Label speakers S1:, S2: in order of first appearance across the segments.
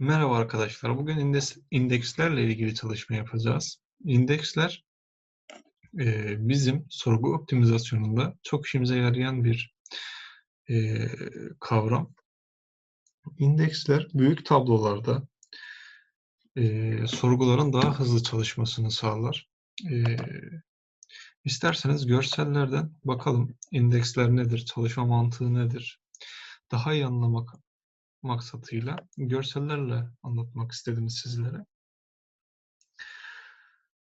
S1: Merhaba arkadaşlar. Bugün indekslerle ilgili çalışma yapacağız. İndeksler e, bizim sorgu optimizasyonunda çok işimize yarayan bir e, kavram. İndeksler büyük tablolarda e, sorguların daha hızlı çalışmasını sağlar. İsterseniz görsellerden bakalım indeksler nedir, çalışma mantığı nedir, daha iyi anlamak maksatıyla görsellerle anlatmak istedim sizlere.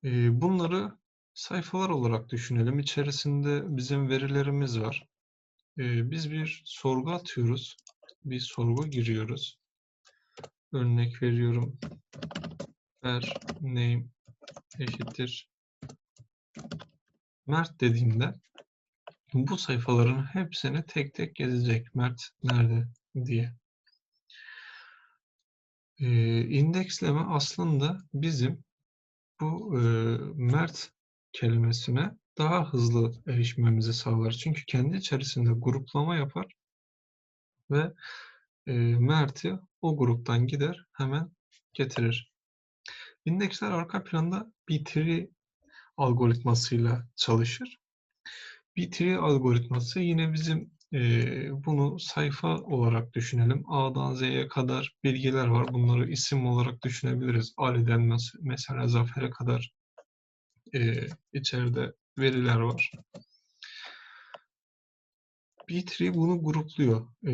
S1: Ee, bunları sayfalar olarak düşünelim. İçerisinde bizim verilerimiz var. Ee, biz bir sorgu atıyoruz. Bir sorgu giriyoruz. Örnek veriyorum. Ver name eşittir Mert dediğimde bu sayfaların hepsini tek tek gezecek. Mert nerede diye. Ee, indeksleme aslında bizim bu e, Mert kelimesine daha hızlı erişmemizi sağlar. Çünkü kendi içerisinde gruplama yapar ve e, Mert'i o gruptan gider hemen getirir. İndeksler arka planda B-tree algoritmasıyla çalışır. B-tree algoritması yine bizim e, bunu sayfa olarak düşünelim. A'dan Z'ye kadar bilgiler var. Bunları isim olarak düşünebiliriz. Ali'den mesela Zafer'e kadar e, içeride veriler var. B3 bunu grupluyor. E,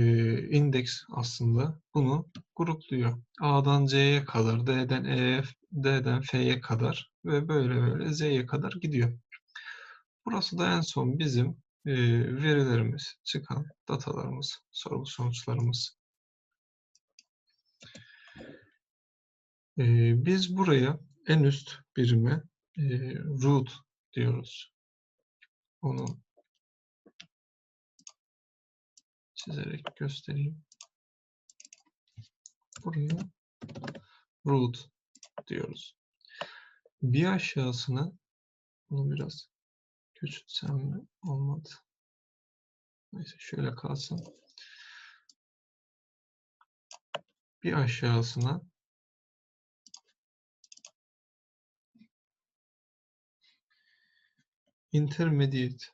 S1: index aslında bunu grupluyor. A'dan C'ye kadar, D'den E'ye, D'den F'ye kadar ve böyle böyle Z'ye kadar gidiyor. Burası da en son bizim verilerimiz, çıkan datalarımız, sorgu sonuçlarımız. Biz buraya en üst birime root diyoruz. Onu çizerek göstereyim. Buraya root diyoruz. Bir aşağısına bunu biraz küçültsem mi? Olmadı. Neyse şöyle kalsın. Bir aşağısına intermediate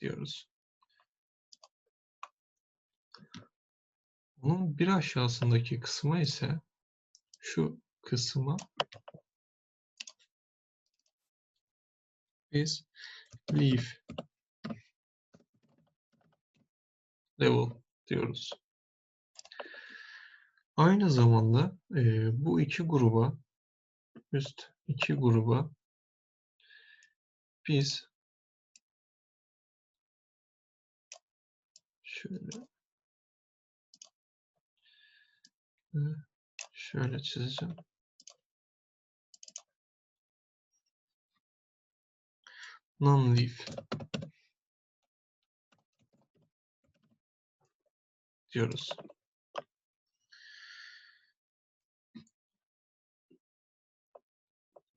S1: diyoruz. Bunun bir aşağısındaki kısma ise şu kısma biz leaf level diyoruz. Aynı zamanda e, bu iki gruba üst iki gruba biz şöyle şöyle çizeceğim. Non-leaf diyoruz.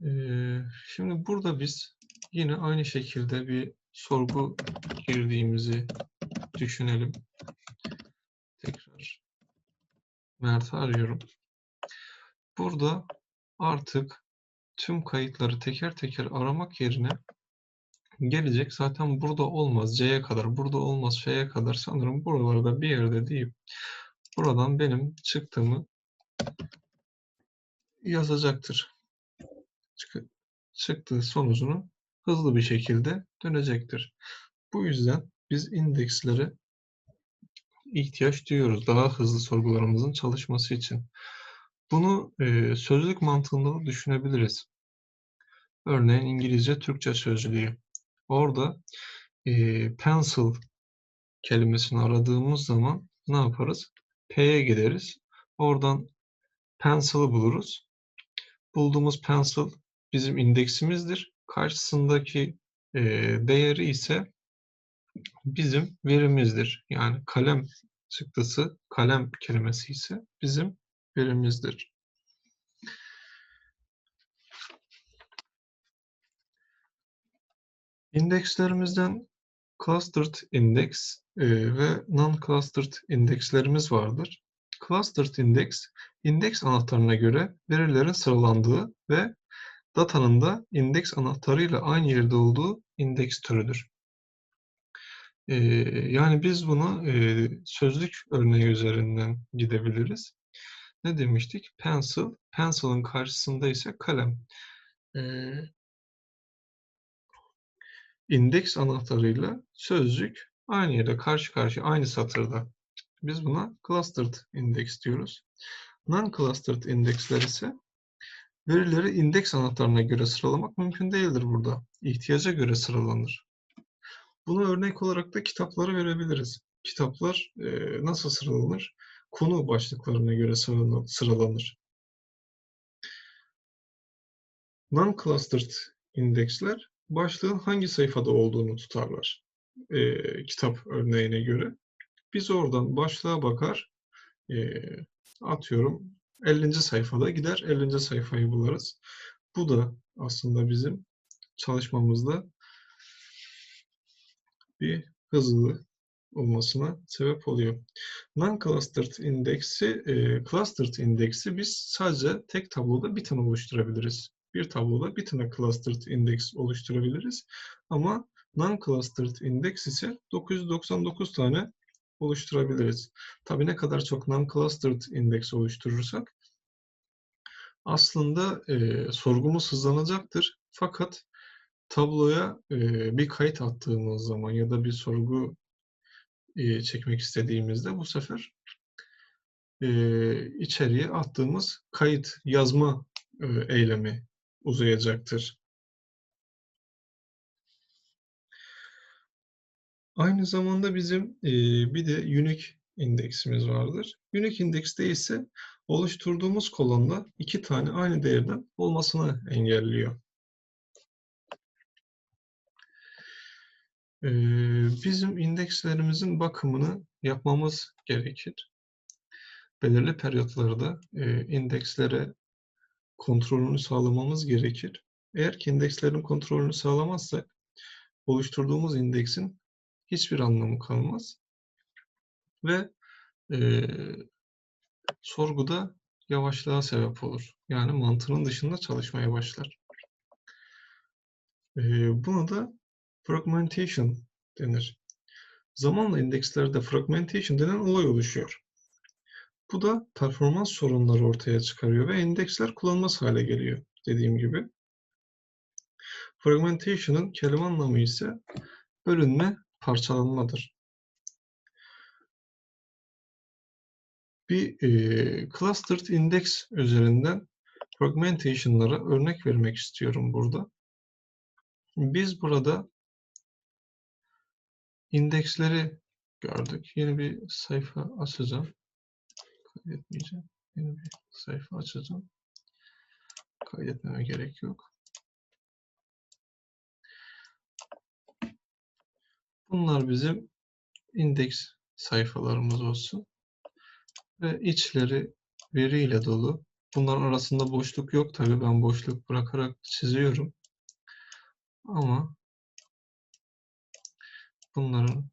S1: Ee, şimdi burada biz yine aynı şekilde bir sorgu girdiğimizi düşünelim. Mert'i arıyorum. Burada artık tüm kayıtları teker teker aramak yerine gelecek zaten burada olmaz C'ye kadar, burada olmaz F'ye kadar sanırım buralarda bir yerde deyip buradan benim çıktığımı yazacaktır çıktığı sonucunu hızlı bir şekilde dönecektir. Bu yüzden biz indekslere ihtiyaç duyuyoruz daha hızlı sorgularımızın çalışması için. Bunu e, sözlük mantığında da düşünebiliriz. Örneğin İngilizce Türkçe sözlüğü. Orada e, pencil kelimesini aradığımız zaman ne yaparız? P'ye gideriz. Oradan pencil'ı buluruz. Bulduğumuz pencil bizim indeksimizdir. Karşısındaki e, değeri ise bizim verimizdir. Yani kalem çıktısı, kalem kelimesi ise bizim verimizdir. İndekslerimizden clustered index e, ve non-clustered indekslerimiz vardır. Clustered index, indeks anahtarına göre verilerin sıralandığı ve datanın da indeks anahtarıyla aynı yerde olduğu indeks türüdür. E, yani biz bunu e, sözlük örneği üzerinden gidebiliriz. Ne demiştik? Pencil, pencil'ın karşısında ise kalem. E, indeks anahtarıyla sözcük aynı yerde karşı karşıya aynı satırda. Biz buna clustered index diyoruz. Non-clustered indeksler ise verileri indeks anahtarına göre sıralamak mümkün değildir burada. İhtiyaca göre sıralanır. Buna örnek olarak da kitapları verebiliriz. Kitaplar e, nasıl sıralanır? Konu başlıklarına göre sıralanır. Non-clustered indeksler başlığın hangi sayfada olduğunu tutarlar. E, kitap örneğine göre. Biz oradan başlığa bakar, e, atıyorum 50. sayfada gider 50. sayfayı buluruz. Bu da aslında bizim çalışmamızda bir hızlı olmasına sebep oluyor. Non-clustered indeksi, e, clustered indeksi biz sadece tek tabloda bir tane oluşturabiliriz. Bir tabloda bir tane clustered index oluşturabiliriz. Ama non-clustered index ise 999 tane oluşturabiliriz. Tabii ne kadar çok non-clustered index oluşturursak aslında e, sorgumuz hızlanacaktır. Fakat tabloya e, bir kayıt attığımız zaman ya da bir sorgu e, çekmek istediğimizde bu sefer e, içeriye attığımız kayıt yazma e, eylemi uzayacaktır. Aynı zamanda bizim e, bir de unique indeksimiz vardır. Unique indekste ise oluşturduğumuz kolonda iki tane aynı değerden olmasını engelliyor. Bizim indekslerimizin bakımını yapmamız gerekir. Belirli periyotlarda indekslere kontrolünü sağlamamız gerekir. Eğer ki indekslerin kontrolünü sağlamazsak oluşturduğumuz indeksin hiçbir anlamı kalmaz. Ve e, sorguda yavaşlığa sebep olur. Yani mantığının dışında çalışmaya başlar. E, buna da fragmentation denir. Zamanla indekslerde fragmentation denen olay oluşuyor. Bu da performans sorunları ortaya çıkarıyor ve indeksler kullanılmaz hale geliyor dediğim gibi. Fragmentation'ın kelime anlamı ise bölünme, parçalanmadır. Bir e, clustered index üzerinden fragmentation'lara örnek vermek istiyorum burada. Biz burada indeksleri gördük. Yeni bir sayfa açacağım. Kaydetmeyeceğim. Yeni bir sayfa açacağım. Kaydetmeme gerek yok. Bunlar bizim indeks sayfalarımız olsun. Ve içleri veriyle dolu. Bunların arasında boşluk yok tabii. Ben boşluk bırakarak çiziyorum. Ama bunların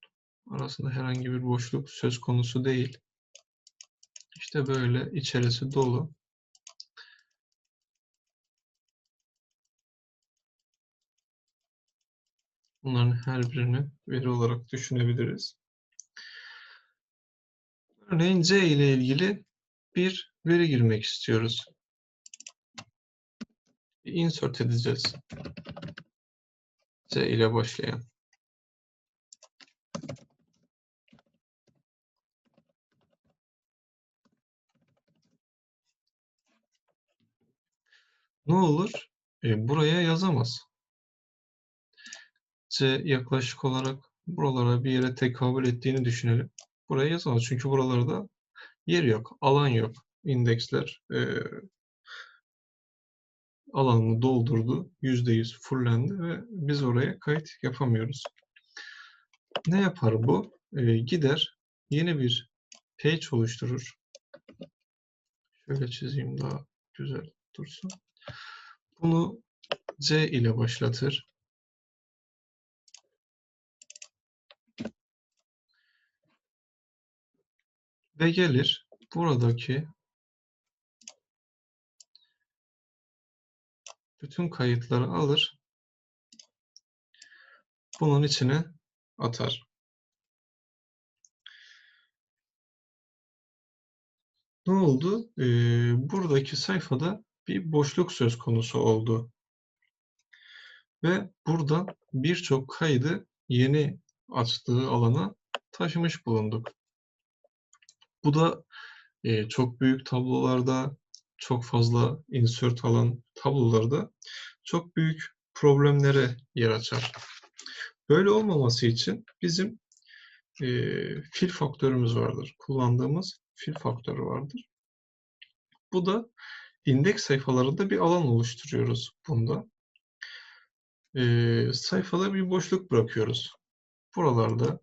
S1: arasında herhangi bir boşluk söz konusu değil. İşte böyle içerisi dolu. Bunların her birini veri olarak düşünebiliriz. Örneğin C ile ilgili bir veri girmek istiyoruz. Insert edeceğiz. C ile başlayan. Ne olur? E, buraya yazamaz. C yaklaşık olarak buralara bir yere tekabül ettiğini düşünelim. Buraya yazamaz çünkü buralarda yer yok, alan yok. İndeksler e, alanını doldurdu, %100 fullendi ve biz oraya kayıt yapamıyoruz. Ne yapar bu? E, gider yeni bir page oluşturur. Şöyle çizeyim daha güzel dursun. Bunu C ile başlatır. Ve gelir buradaki bütün kayıtları alır. Bunun içine atar. Ne oldu? Ee, buradaki sayfada bir boşluk söz konusu oldu. Ve burada birçok kaydı yeni açtığı alana taşımış bulunduk. Bu da e, çok büyük tablolarda, çok fazla insert alan tablolarda çok büyük problemlere yer açar. Böyle olmaması için bizim e, fil faktörümüz vardır. Kullandığımız fil faktörü vardır. Bu da indeks sayfalarında bir alan oluşturuyoruz bunda. E, sayfada bir boşluk bırakıyoruz. Buralarda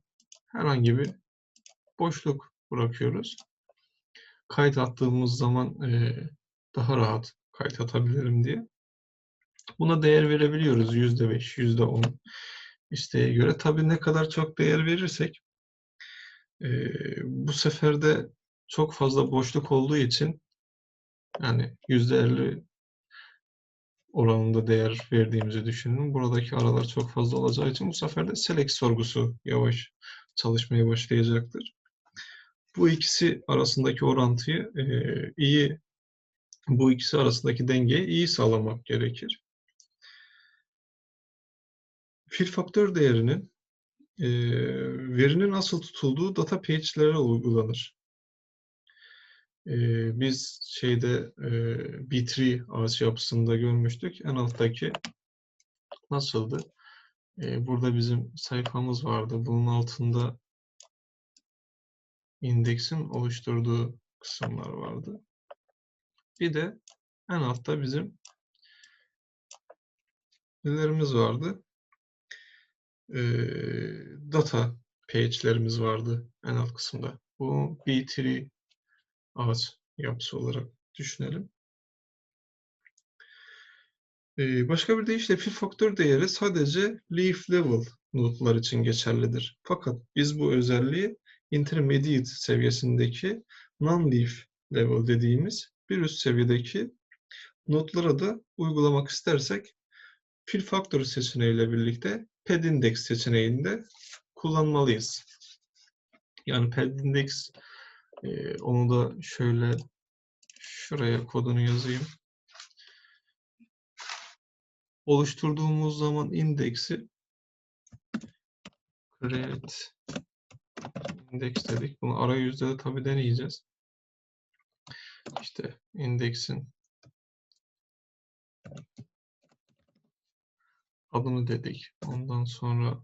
S1: herhangi bir boşluk bırakıyoruz. Kayıt attığımız zaman e, daha rahat kayıt atabilirim diye. Buna değer verebiliyoruz. %5, %10 isteğe göre. Tabii ne kadar çok değer verirsek e, bu sefer de çok fazla boşluk olduğu için yani %50 oranında değer verdiğimizi düşünün. Buradaki aralar çok fazla olacağı için bu sefer de select sorgusu yavaş çalışmaya başlayacaktır. Bu ikisi arasındaki orantıyı e, iyi bu ikisi arasındaki dengeyi iyi sağlamak gerekir. Fil faktör değerinin e, verinin nasıl tutulduğu data page'lere uygulanır. E, biz şeyde e, B3 ağaç yapısında görmüştük. En alttaki nasıldı? E, burada bizim sayfamız vardı. Bunun altında indeksin oluşturduğu kısımlar vardı. Bir de en altta bizim nelerimiz vardı? Ee, data page'lerimiz vardı en alt kısımda. Bu B3 ağaç yapısı olarak düşünelim. Ee, başka bir deyişle fil faktör değeri sadece leaf level notlar için geçerlidir. Fakat biz bu özelliği intermediate seviyesindeki non-leaf level dediğimiz bir üst seviyedeki notlara da uygulamak istersek fill faktörü seçeneğiyle birlikte pad index seçeneğinde kullanmalıyız. Yani pad index e, onu da şöyle şuraya kodunu yazayım. Oluşturduğumuz zaman indeksi create index dedik. Bunu arayüzde de tabi deneyeceğiz. İşte indeksin adını dedik. Ondan sonra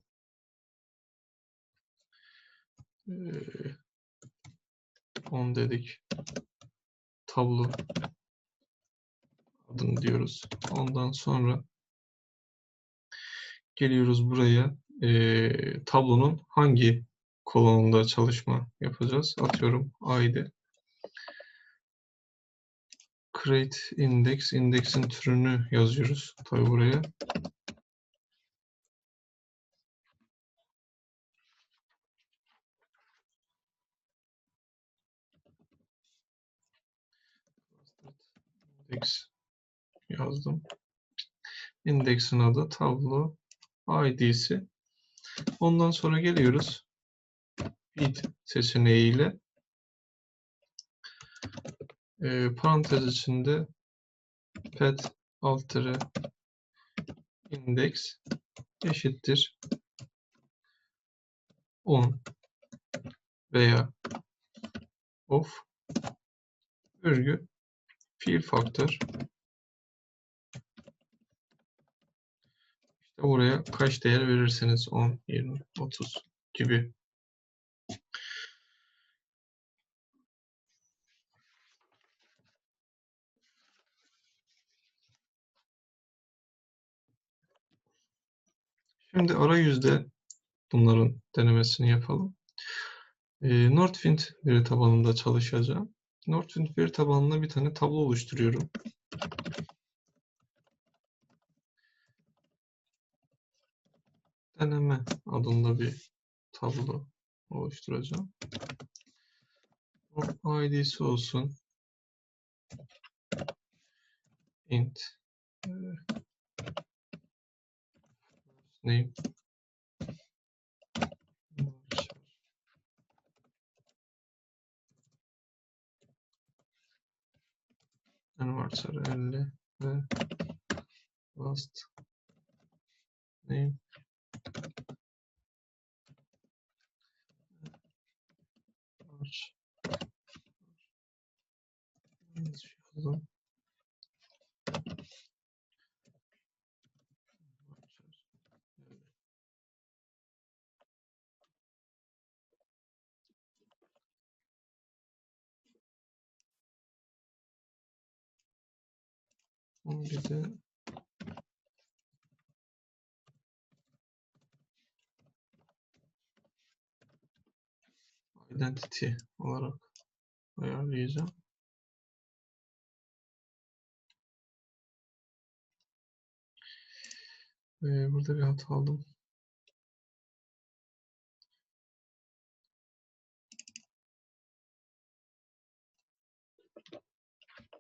S1: on dedik. Tablo adını diyoruz. Ondan sonra geliyoruz buraya. E, tablonun hangi kolonunda çalışma yapacağız? Atıyorum ID create index, indeksin türünü yazıyoruz tabi buraya. Index yazdım. Indeksin adı tablo id'si. Ondan sonra geliyoruz. Bit seçeneğiyle e, parantez içinde pet alt index eşittir 10 veya of örgü fiil faktör işte buraya kaç değer verirseniz 10, 20, 30 gibi Şimdi arayüzde bunların denemesini yapalım. E, Northwind veri tabanında çalışacağım. Northwind veri tabanına bir tane tablo oluşturuyorum. Deneme adında bir tablo oluşturacağım. ID'si olsun. int e, name varchar 50 ve last name yazdım. Varchar 50. Bir de identity olarak ayarlayacağım. Ee, burada bir hata aldım.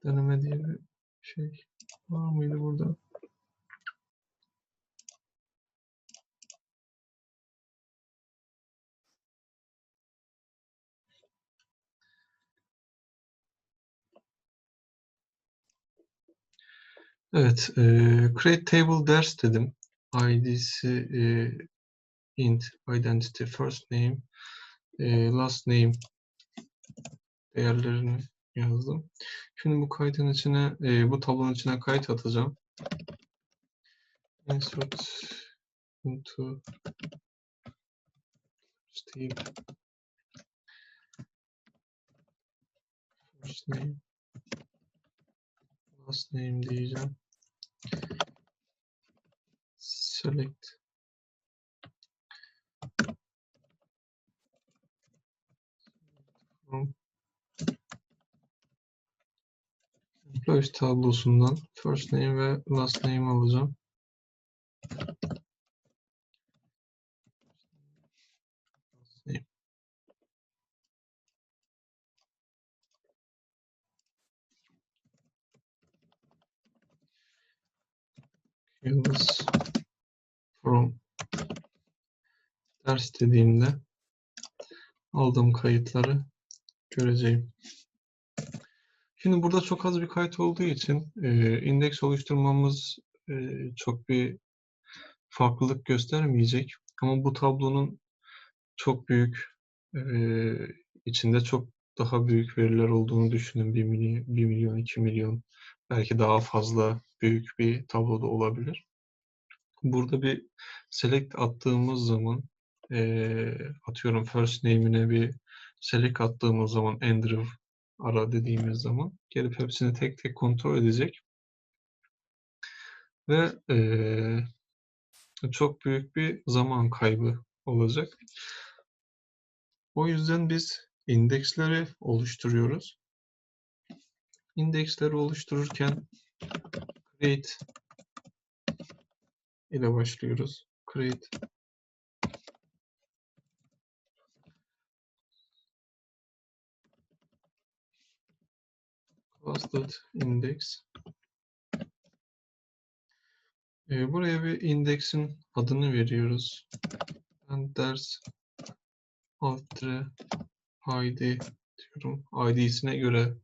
S1: Deneme diye bir şey var mıydı burada? Evet, e, create table ders dedim. ID'si e, int identity first name e, last name değerlerini yazdım. Şimdi bu kaydın içine e, bu tablonun içine kayıt atacağım. Insert into table first name last name diyeceğim. Select from Employees tablosundan first name ve last name alacağım. Yıldız from ders dediğimde aldığım kayıtları göreceğim. Şimdi burada çok az bir kayıt olduğu için e, indeks oluşturmamız e, çok bir farklılık göstermeyecek. Ama bu tablonun çok büyük, e, içinde çok daha büyük veriler olduğunu düşünün. 1 milyon, 1 milyon, 2 milyon, belki daha fazla büyük bir tabloda olabilir. Burada bir select attığımız zaman, e, atıyorum first name'ine bir select attığımız zaman Andrew ara dediğimiz zaman gelip hepsini tek tek kontrol edecek. Ve eee, çok büyük bir zaman kaybı olacak. O yüzden biz indeksleri oluşturuyoruz. İndeksleri oluştururken create ile başlıyoruz. Create clustered index. Ee, buraya bir indeksin adını veriyoruz. Ben ders alt id diyorum. ID'sine göre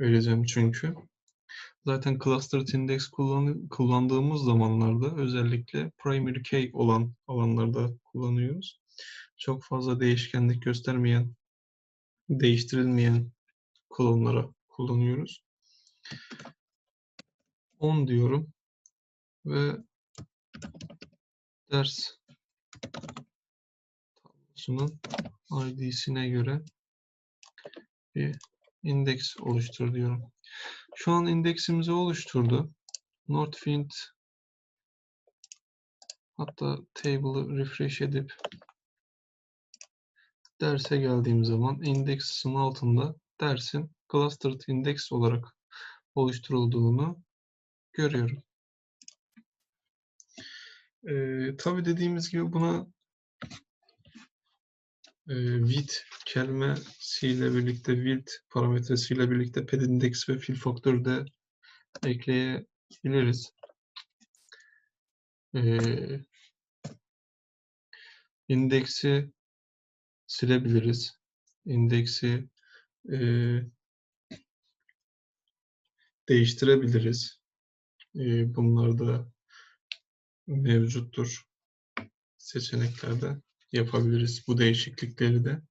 S1: vereceğim çünkü. Zaten clustered index kullan kullandığımız zamanlarda özellikle primary key olan alanlarda kullanıyoruz. Çok fazla değişkenlik göstermeyen, değiştirilmeyen kolonlara kullanıyoruz. 10 diyorum ve ders tablosunun id'sine göre bir indeks oluştur diyorum. Şu an indeksimizi oluşturdu. Northwind hatta table'ı refresh edip derse geldiğim zaman indeksin altında dersin clustered index olarak oluşturulduğunu görüyorum. Ee, tabii dediğimiz gibi buna e, width kelimesiyle birlikte width parametresiyle birlikte ped index ve fill faktörü de ekleyebiliriz. E, indeksi silebiliriz. İndeksi e, değiştirebiliriz. E, bunlar da mevcuttur. Seçeneklerde yapabiliriz bu değişiklikleri de.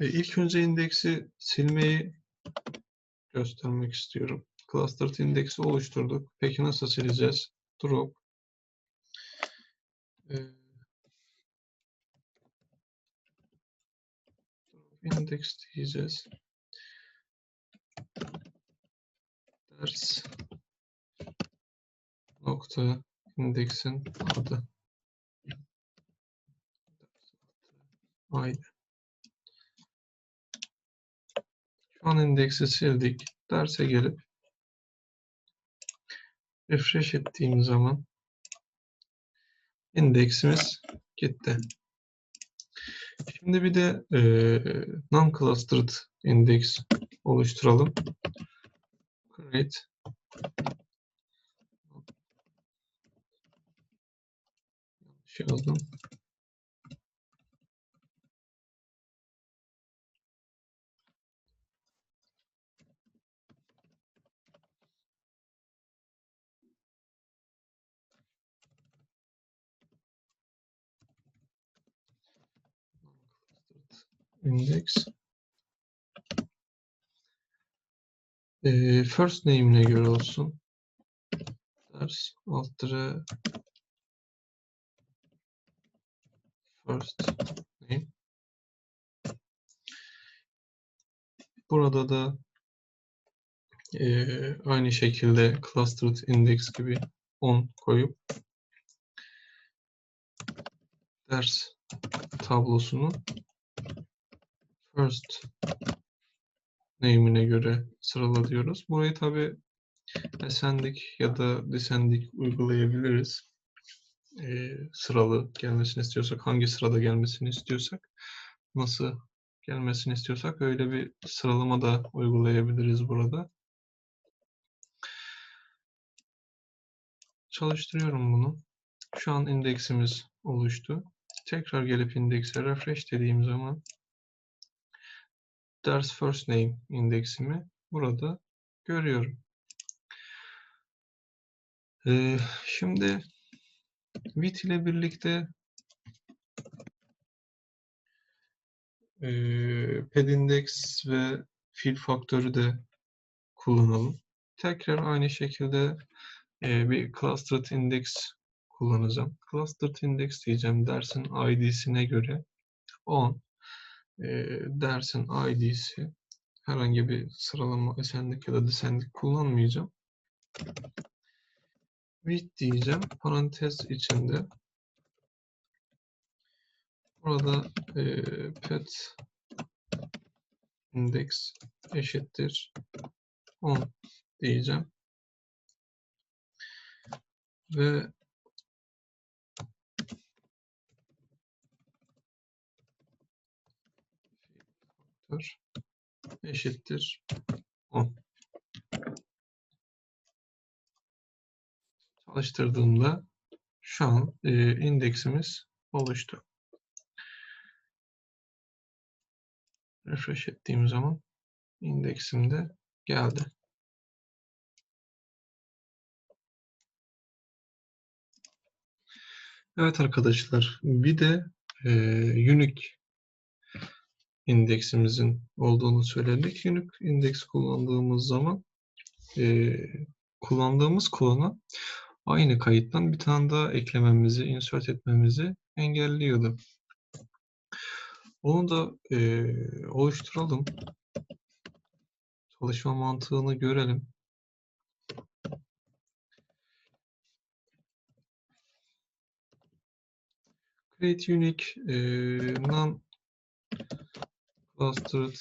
S1: E, ilk önce indeksi silmeyi göstermek istiyorum. Clustered indeksi oluşturduk. Peki nasıl sileceğiz? Drop e, index diyeceğiz. Ders nokta indeksin adı. Aynı. Şu an indeksi sildik. Derse gelip refresh ettiğim zaman indeksimiz gitti. Şimdi bir de e, non-clustered index oluşturalım. Create Yanlış yazdım. İndex e, first name'ine göre olsun. Ders alt tire first name. Burada da e, aynı şekilde clustered index gibi 10 koyup ders tablosunu first name'ine göre sırala diyoruz. Burayı tabi ascending ya da descending uygulayabiliriz. Ee, sıralı gelmesini istiyorsak, hangi sırada gelmesini istiyorsak, nasıl gelmesini istiyorsak öyle bir sıralama da uygulayabiliriz burada. Çalıştırıyorum bunu. Şu an indeksimiz oluştu. Tekrar gelip indekse refresh dediğim zaman ders first name indeksimi burada görüyorum. Ee, şimdi with ile birlikte e, ped index ve fill faktörü de kullanalım. Tekrar aynı şekilde e, bir clustered index kullanacağım. Clustered index diyeceğim dersin id'sine göre 10 e, dersin id'si herhangi bir sıralama ascending ya da descending kullanmayacağım. With diyeceğim. Parantez içinde burada e, pet index eşittir 10 diyeceğim. Ve faktör eşittir 10. Çalıştırdığımda şu an e, indeksimiz oluştu. Refresh ettiğim zaman indeksim de geldi. Evet arkadaşlar bir de e, unique indeksimizin olduğunu söyledik. Unique indeks kullandığımız zaman e, kullandığımız kolona aynı kayıttan bir tane daha eklememizi, insert etmemizi engelliyordu. Onu da e, oluşturalım. Çalışma mantığını görelim. Create unique e, non clustered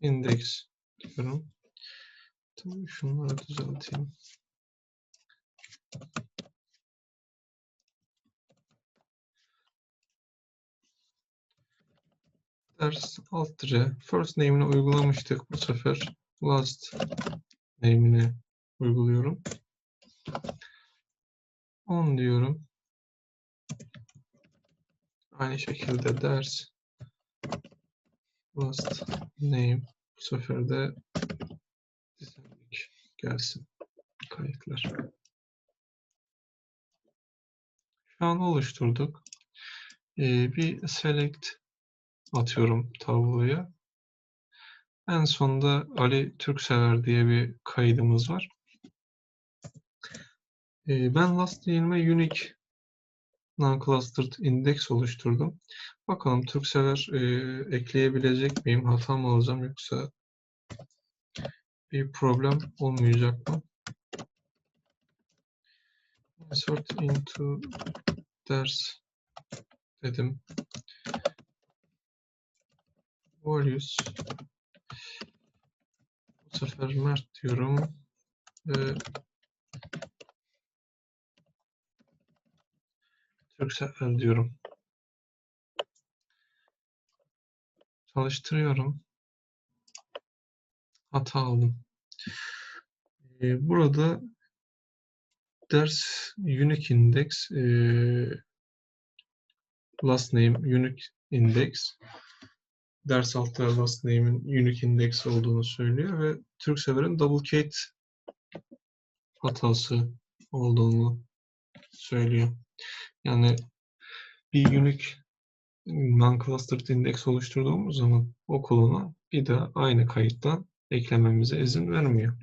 S1: index diyorum. Tamam şunları düzelteyim. ders alt tire first name'ini uygulamıştık. Bu sefer last name'ini uyguluyorum. 10 diyorum. Aynı şekilde ders last name bu sefer de gelsin kayıtlar. Şu an oluşturduk. Ee, bir select atıyorum tabloya. En sonda Ali Türksever diye bir kaydımız var. Ee, ben last name'e unique non-clustered index oluşturdum. Bakalım Türksever e, ekleyebilecek miyim? Hata mı alacağım yoksa bir problem olmayacak mı? Insert into ders dedim. Values bu sefer Mert diyorum. Ve Türksever diyorum. Çalıştırıyorum. Hata aldım. Ee, burada ders unique index e, last name unique index ders altta last name'in unique index olduğunu söylüyor ve Türksever'in duplicate hatası olduğunu söylüyor. Yani bir unique non-clustered index oluşturduğumuz zaman o kolona bir de aynı kayıttan eklememize izin vermiyor.